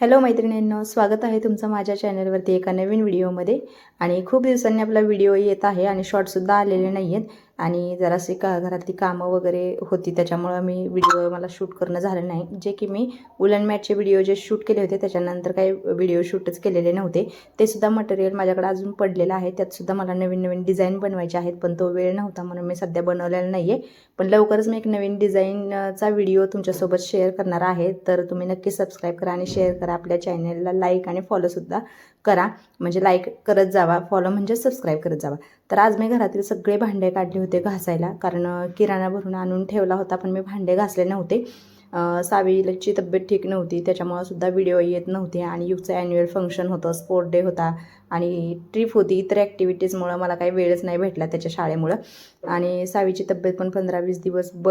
Hello मैत्रिणींनो स्वागत आहे तुमचं माझ्या चॅनलवरती एका नवीन व्हिडिओमध्ये. आणि खूप दिवसांनी आपला व्हिडिओ येत आहे आणि शॉर्टसुद्धा आलेले नाही आहेत आणि जरासे का घरातली कामं वगैरे होती त्याच्यामुळं मी व्हिडिओ मला शूट करणं झालं नाही. जे की मी उलन मॅटचे व्हिडिओ जे शूट केले होते त्याच्यानंतर काही व्हिडिओ शूटच केलेले नव्हते. ते सुद्धा मटेरियल माझ्याकडे अजून पडलेलं आहे. त्यातसुद्धा मला नवीन नवीन डिझाईन बनवायचे आहेत पण तो वेळ नव्हता म्हणून मी सध्या बनवलेला नाही आहे पण लवकरच मी एक नवीन डिझाईनचा व्हिडिओ तुमच्यासोबत शेअर करणार आहे. तर तुम्ही नक्की सबस्क्राईब करा आणि शेअर करा. आपल्या चॅनलला लाईक आणि फॉलोसुद्धा करा. म्हणजे लाईक करत जावा फॉलो म्हणजे सबस्क्राईब करत जावा. तर आज मी घरातील सगळे भांडे काढले होते घासायला. कारण किराणा भरून आणून ठेवला होता पण मी भांडे घासले नव्हते. सावीची तब्येत ठीक नव्हती त्याच्यामुळं सुद्धा व्हिडिओ येत नव्हते. आणि युगचं ॲन्युअल फंक्शन होतं स्पोर्ट डे होता. आणि ट्रिप होती इतर ॲक्टिव्हिटीजमुळं मला काही वेळच नाही भेटला त्याच्या शाळेमुळं. आणि सावीची तब्येत पण पंधरा वीस दिवस ब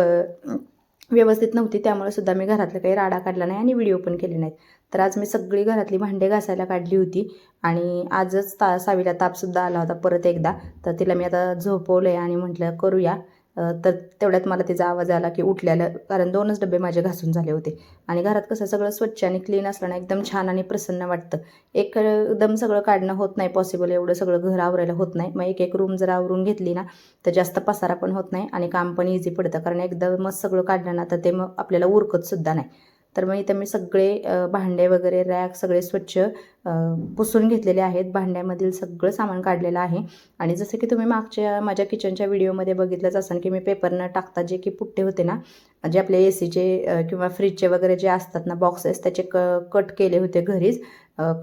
व्यवस्थित नव्हती त्यामुळे सुद्धा मी घरातलं काही राडा काढला नाही आणि व्हिडिओ पण केले नाहीत. तर आज मी सगळी घरातली भांडे घासायला काढली होती आणि आजच ता सावीला तापसुद्धा आला होता परत एकदा. तर तिला मी आता झोपवलं आहे आणि म्हटलं करूया. तर तेवढ्यात मला तिचा आवाज आला की उठल्याला कारण दोनच डबे माझे घासून झाले होते. आणि घरात कसं सगळं स्वच्छ आणि क्लीन असलं ना एकदम छान आणि प्रसन्न वाटतं. एक एकदम सगळं काढणं होत नाही पॉसिबल एवढं सगळं घर आवरायला होत नाही. मग एक एक रूम जर आवरून घेतली ना तर जास्त पसारा पण होत नाही आणि काम पण इझी पडतं. कारण एकदमच सगळं काढलं ना तर ते मग आपल्याला उरकत सुद्धा नाही. तर मग इथं मी सगळे भांडे वगैरे रॅक सगळे स्वच्छ पुसून घेतलेले आहेत. भांड्यामधील सगळं सामान काढलेलं आहे. आणि जसं की तुम्ही मागच्या माझ्या किचनच्या व्हिडिओमध्ये बघितलंच असाल की मी पेपरनं टाकता जे की पुट्टे होते ना जे आपले ए सीचे किंवा फ्रीजचे वगैरे जे असतात ना बॉक्सेस त्याचे क कट केले होते घरीच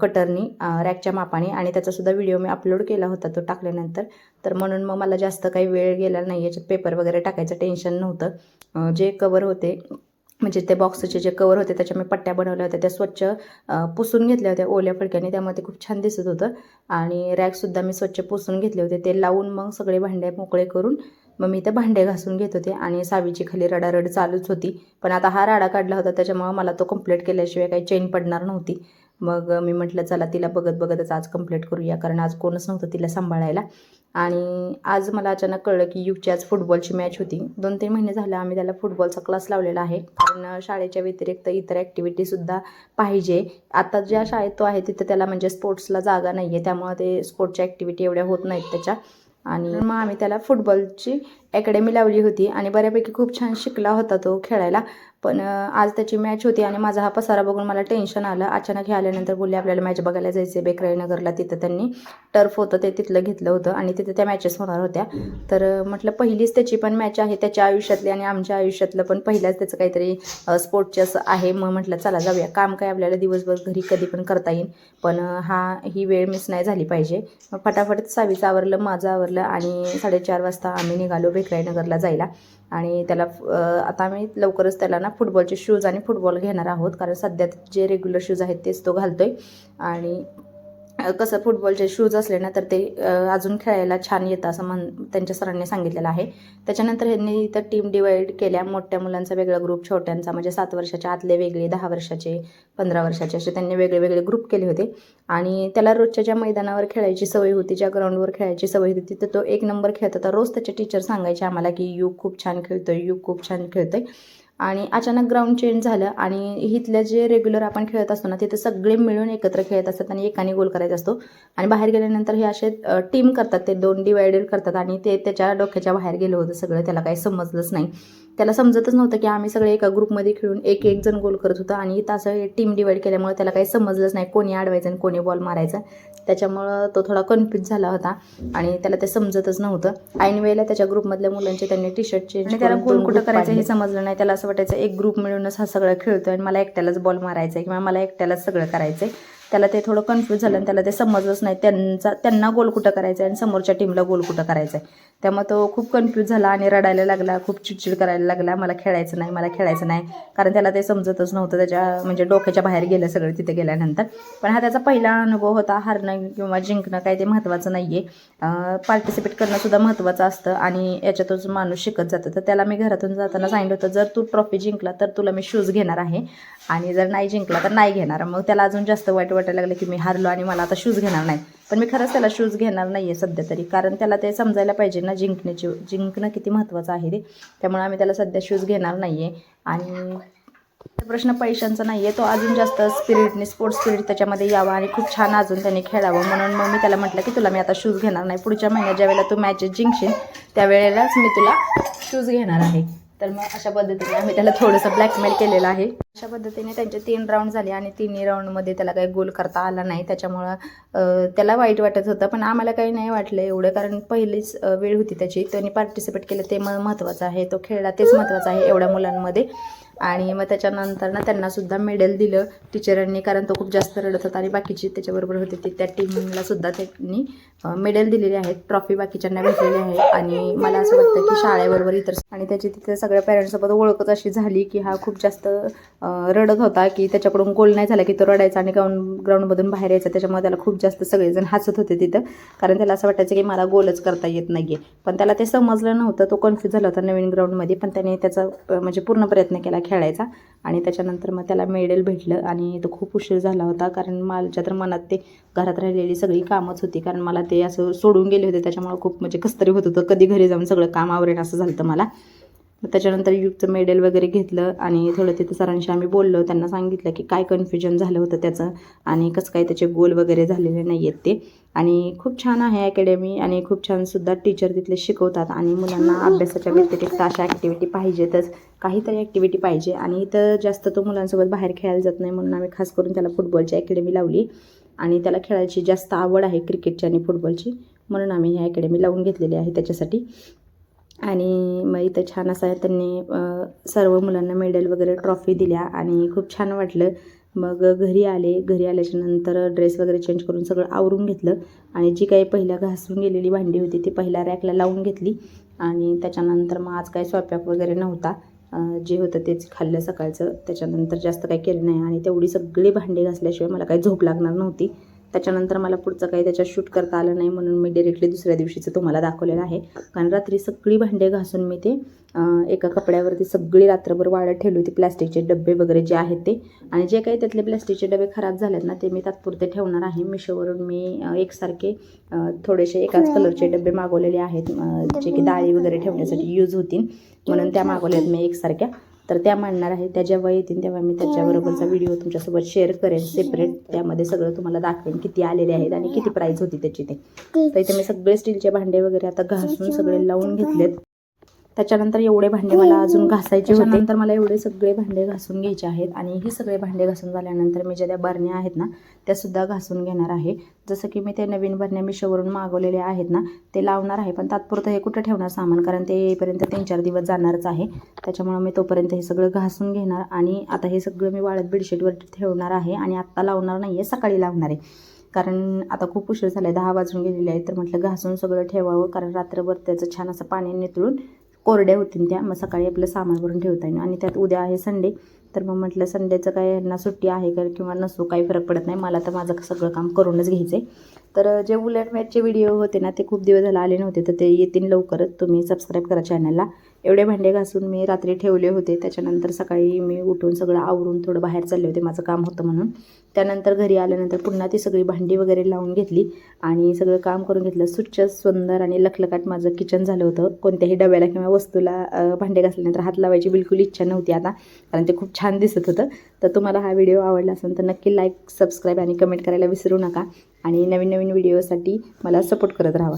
कटरनी रॅकच्या मापाने. आणि त्याचासुद्धा व्हिडिओ मी अपलोड केला होता तो टाकल्यानंतर. तर म्हणून मग मला जास्त काही वेळ गेला नाही याच्यात पेपर वगैरे टाकायचं टेन्शन नव्हतं. जे कवर होते म्हणजे ते बॉक्सचे जे कवर होते त्याच्या मी पट्ट्या बनवल्या होत्या त्या स्वच्छ पुसून घेतल्या होत्या ओल्या फडक्याने. त्यामुळे ते खूप छान दिसत होतं. आणि रॅकसुद्धा मी स्वच्छ पुसून घेतले होते. ते लावून मग सगळे भांडे मोकळे करून मग मी ते भांडे घासून घेत होते. आणि सावीची खाली रडारड चालूच होती. पण आता हा राडा काढला होता त्याच्यामुळं मला तो कंप्लीट केल्याशिवाय काही चेन पडणार नव्हती. मग मी म्हटलं चला तिला बघत बघतच आज कंप्लीट करूया कारण आज कोणच नव्हतं तिला सांभाळायला. आणि आज मला अचानक कळलं की युगची आज फुटबॉलची मॅच होती. दोन तीन महिने झालं आम्ही त्याला फुटबॉलचा क्लास लावलेला आहे. कारण शाळेच्या व्यतिरिक्त इतर ॲक्टिव्हिटीसुद्धा पाहिजे. आता ज्या शाळेत तो आहे तिथं त्याला म्हणजे स्पोर्ट्सला जागा नाही आहे त्यामुळं ते स्पोर्टच्या ॲक्टिव्हिटी एवढ्या होत नाहीत त्याच्या. आणि मग आम्ही त्याला फुटबॉलची अकॅडमी लावली होती आणि बऱ्यापैकी खूप छान शिकला होता तो खेळायला. पण आज त्याची मॅच होती आणि माझा हा पसारा बघून मला टेन्शन आलं. अचानक हे आल्यानंतर बोलले आपल्याला मॅच बघायला जायचं बेकराईनगरला तिथं त्यांनी टर्फ होतं ते तिथलं घेतलं होतं आणि तिथं त्या मॅचेस होणार होत्या. तर म्हटलं पहिलीच त्याची पण मॅच आहे त्याच्या आयुष्यातली आणि आमच्या आयुष्यातलं पण पहिल्याच त्याचं काहीतरी स्पोर्टचे असं आहे. मग म्हटलं चला जाऊया. काम काय आपल्याला दिवसभर घरी कधी पण करता येईल. पण हा ही वेळ मिस नाही झाली पाहिजे. फटाफट सावीचं आवरलं माझं आवरलं आणि साडेचार वाजता आम्ही निघालो बेकराईनगरला जायला. आणि त्याला आता आम्ही लवकरच त्याला ना फुटबॉलचे शूज आणि फुटबॉल घेणार आहोत. कारण सध्या जे रेग्युलर शूज आहेत तेच तो घालतोय. आणि कसं फुटबॉलचे शूज असले ना तर ते अजून खेळायला छान येतं असं म्हण त्यांच्या सरांनी सांगितलेलं आहे. त्याच्यानंतर ह्यांनी इथं टीम डिवाईड केल्या. मोठ्या मुलांचा वेगळा ग्रुप छोट्यांचा. म्हणजे सात वर्षाच्या आतले वेगळे दहा वर्षाचे पंधरा वर्षाचे असे त्यांनी वेगळे वेगळे ग्रुप केले होते. आणि त्याला रोजच्या ज्या मैदानावर खेळायची सवय होती ज्या ग्राउंडवर खेळायची सवय होती तिथं तो एक नंबर खेळत होता. रोज त्याचे टीचर सांगायचे आम्हाला की यू खूप छान खेळतोय यू खूप छान खेळतोय. आणि अचानक ग्राउंड चेंज झालं आणि इथल्या जे रेग्युलर आपण खेळत असतो ना तिथे सगळे मिळून एकत्र खेळत असतात आणि एकाने गोल करायचा असतो. आणि बाहेर गेल्यानंतर हे असे टीम करतात ते दोन डिवायडेड करतात आणि ते त्याच्या डोक्याच्या बाहेर गेलं होतं सगळं त्याला काही समजलंच नाही. त्याला समजतच नव्हतं की आम्ही सगळे एका ग्रुपमध्ये खेळून एक एक जण गोल करत होतो आणि असं टीम डिवाईड केल्यामुळे त्याला काही समजलंच नाही कोणी अडवायचं आणि कोणी बॉल मारायचा. त्याच्यामुळं तो थोडा कन्फ्यूज झाला होता आणि त्याला ते समजतच नव्हतं. ऐन वेळेला त्याच्या ग्रुपमधल्या मुलांचे त्यांनी टी शर्ट चेंज त्याला गोल कुठं करायचं हे समजलं नाही. त्याला असं वाटायचं एक ग्रुप मिळूनच हा सगळं खेळतोय आणि मला एकट्यालाच बॉल मारायचा आहे किंवा मला एकट्यालाच सगळं करायचं आहे त्याला ते थोडं कन्फ्यूज झालं आणि त्याला ते समजलंच नाही. त्यांचा त्यांना गोल कुठं करायचं आहे आणि समोरच्या टीमला गोल कुठं करायचं आहे त्यामुळे तो खूप कन्फ्यूज झाला आणि रडायला लागला खूप चिडचिड करायला लागला. मला खेळायचं नाही मला खेळायचं नाही. कारण त्याला ते समजतच नव्हतं. त्याच्या म्हणजे डोक्याच्या बाहेर गेलं सगळं तिथे गेल्यानंतर. पण हा त्याचा पहिला अनुभव होता. हारणं किंवा जिंकणं काय ते महत्त्वाचं नाही आहे पार्टिसिपेट करणंसुद्धा महत्त्वाचं असतं आणि याच्यातच माणूस शिकत जातं. तर त्याला मी घरातून जाताना सांगितलं होतं जर तू ट्रॉफी जिंकला तर तुला मी शूज घेणार आहे. आणि जर नाही जिंकला तर नाही घेणार. मग त्याला अजून जास्त वाईट वाटायला लागलं की मी हारलो आणि मला आता शूज घेणार नाही पण मी खरंच त्याला शूज घेणार नाही आहे सध्या तरी. कारण त्याला ते समजायला पाहिजे ना जिंकण्याची जिंकणं किती महत्त्वाचं आहे ते त्यामुळे आम्ही त्याला सध्या शूज घेणार नाही आहे आणि प्रश्न पैशांचा नाही आहे तो अजून जास्त स्पिरिटने स्पोर्ट्स स्पिरिट त्याच्यामध्ये यावा आणि खूप छान अजून त्याने खेळावं. म्हणून मग मी त्याला म्हटलं की तुला मी आता शूज घेणार नाही. पुढच्या महिन्यात ज्यावेळेला तू मॅचेस जिंकशील त्यावेळेलाच मी तुला शूज घेणार आहे. तर मग अशा पद्धतीने आम्ही त्याला थोडंसं ब्लॅकमेल केलेलं आहे. अशा पद्धतीने त्यांचे तीन राऊंड झाले आणि तिन्ही राऊंडमध्ये त्याला काही गोल करता आला नाही. त्याच्यामुळं त्याला वाईट वाटत होतं पण आम्हाला काही नाही वाटलं एवढं कारण पहिलीच वेळ होती त्याची. त्यांनी पार्टिसिपेट केलं ते महत्त्वाचं आहे. तो खेळला तेच महत्त्वाचं आहे एवढ्या मुलांमध्ये. आणि मग त्याच्यानंतर ना त्यांनासुद्धा मेडल दिलं टीचरांनी कारण तो खूप जास्त रडत होता आणि बाकीची त्याच्याबरोबर होती ती. त्या टीमलासुद्धा त्यांनी मेडल दिलेले आहेत ट्रॉफी बाकीच्यांना भेटलेली आहे. आणि मला असं वाटतं की शाळेबरोबर इतर आणि त्याची तिथे सगळ्या पॅरेंट्ससोबत ओळखच अशी झाली की हा खूप जास्त रडत होता की त्याच्याकडून गोल नाही झाला की तो रडायचा आणि ग्राउंड ग्राउंडमधून बाहेर यायचा. त्याच्यामुळे त्याला खूप जास्त सगळेजण हसत होते तिथं. कारण त्याला असं वाटायचं की मला गोलच करता येत नाही आहे पण त्याला ते समजलं नव्हतं तो कन्फ्यूज झाला होता नवीन ग्राउंडमध्ये पण त्याने त्याचा म्हणजे पूर्ण प्रयत्न केला खेळायचा आणि त्याच्यानंतर मग त्याला मेडल भेटलं आणि तो खूप उशीर झाला होता कारण माझ्या तर मनात ते घरात राहिलेली सगळी कामच होती कारण मला ते असं सोडून गेले होते त्याच्यामुळे खूप म्हणजे कसतरी होत होतं कधी घरी जाऊन सगळं काम आवरेन असं झालं होतं मला. मग त्याच्यानंतर युक्त मेडल वगैरे घेतलं आणि थोडं तिथं सरांशी आम्ही बोललो. त्यांना सांगितलं की काय कन्फ्युजन झालं होतं त्याचं आणि कसं काय त्याचे गोल वगैरे झालेले नाही आहेत ते. आणि खूप छान आहे अकॅडमी आणि खूप छानसुद्धा टीचर तिथले शिकवतात आणि मुलांना अभ्यासाच्या व्यतिरिक्त अशा ॲक्टिव्हिटी पाहिजेतच. काहीतरी ॲक्टिव्हिटी पाहिजे आणि इथं जास्त तो मुलांसोबत बाहेर खेळायला जात नाही म्हणून आम्ही खास करून त्याला फुटबॉलची अकॅडमी लावली. आणि त्याला खेळायची जास्त आवड आहे क्रिकेटची आणि फुटबॉलची म्हणून आम्ही ही अकॅडमी लावून घेतलेली आहे त्याच्यासाठी. आणि मग इथं छान असा त्यांनी सर्व मुलांना मेडल वगैरे ट्रॉफी दिल्या आणि खूप छान वाटलं. मग घरी आले. घरी आल्याच्यानंतर ड्रेस वगैरे चेंज करून सगळं आवरून घेतलं आणि जी काही पहिल्या घासून गेलेली भांडी होती ती पहिल्या रॅकला लावून घेतली आणि त्याच्यानंतर मग आज काही स्वयंपाक वगैरे नव्हता. जे होतं तेच खाल्लं सकाळचं. त्याच्यानंतर जास्त काही केलं नाही आणि तेवढी सगळी भांडी घासल्याशिवाय मला काही झोप लागणार नव्हती. त्याच्यानंतर मला पुढचं काही त्याच्यात शूट करता आलं नाही म्हणून मी डिरेक्टली दुसऱ्या दिवशीचं तुम्हाला दाखवलेलं आहे. कारण रात्री सगळी भांडे घासून मी ते एका कपड्यावरती सगळी रात्रभर वाळत ठेवली होती प्लॅस्टिकचे डबे वगैरे जे आहेत ते. आणि जे काही त्यातले प्लॅस्टिकचे डबे खराब झालेत ना ते मी तात्पुरते ठेवणार आहे. मिशोवरून मी एकसारखे थोडेसे एकाच कलरचे डबे मागवलेले आहेत जे की डाळी वगैरे ठेवण्यासाठी यूज होतील. म्हणून त्या मागवल्या आहेत मी एकसारख्या. तर त्या मांडणार आहे त्या जेव्हा येतील तेव्हा मी त्याच्याबरोबरचा व्हिडिओ तुमच्यासोबत शेअर करेन सेपरेट त्यामध्ये सगळं तुम्हाला दाखवेन किती आलेले आहेत आणि किती प्राईज होती त्याची ते. तर इथे मी सगळे स्टीलचे भांडे वगैरे आता घासून सगळे लावून घेतलेत. त्याच्यानंतर एवढे भांडे मला अजून घासायचे होते. नंतर मला एवढे सगळे भांडे घासून घ्यायचे आहेत आणि ही सगळे भांडे घासून झाल्यानंतर मी ज्या त्या बरण्या आहेत ना त्या सुद्धा घासून घेणार आहे. जसं की मी ते नवीन बरण्या मिशोवरून मागवलेल्या आहेत ना ते लावणार आहे. पण तात्पुरतं हे कुठं ठेवणार सामान? कारण ते येईपर्यंत तीन चार दिवस जाणारच आहे. त्याच्यामुळं मी तोपर्यंत हे सगळं घासून घेणार आणि आता हे सगळं मी वाळत बेडशीटवर ठेवणार आहे आणि आत्ता लावणार नाही आहे सकाळी लावणार आहे. कारण आता खूप उशीर झाला आहे दहा वाजून गेलेले आहे तर म्हटलं घासून सगळं ठेवावं कारण रात्रभर त्याचं छान असं पाणी नितळून कोरड्या होतील त्या मग सकाळी आपलं सामान भरून ठेवता येईल. आणि त्यात उद्या आहे संडे तर मग म्हटलं संडेचं काय यांना सुट्टी आहे का किंवा नसो काही फरक पडत नाही. मला तर माझं सगळं काम करूनच घ्यायचं आहे तर जे उलट मॅचचे व्हिडिओ होते ना ते खूप दिवस झाला आले नव्हते तर ते येतील लवकरच. तुम्ही सबस्क्राईब करा चॅनलला एवढे भांडे घासून मी रात्री ठेवले होते. त्याच्यानंतर सकाळी मी उठून सगळं आवरून थोडं बाहेर चालले होते माझं काम होतं म्हणून. त्यानंतर घरी आल्यानंतर पुन्हा ती सगळी भांडी वगैरे लावून घेतली आणि सगळं काम करून घेतलं. स्वच्छ सुंदर आणि लखलखाट माझं किचन झालं होतं. कोणत्याही डब्याला किंवा वस्तूला भांडे घासल्यानंतर हात लावायची बिलकुल इच्छा नव्हती आता कारण ते खूप छान दिसत होतं. तर तुम्हाला हा व्हिडिओ आवडला असेल तर नक्की लाईक सबस्क्राईब आणि कमेंट करायला विसरू नका. आणि नवीन नवीन व्हिडिओसाठी मला सपोर्ट करत राहा.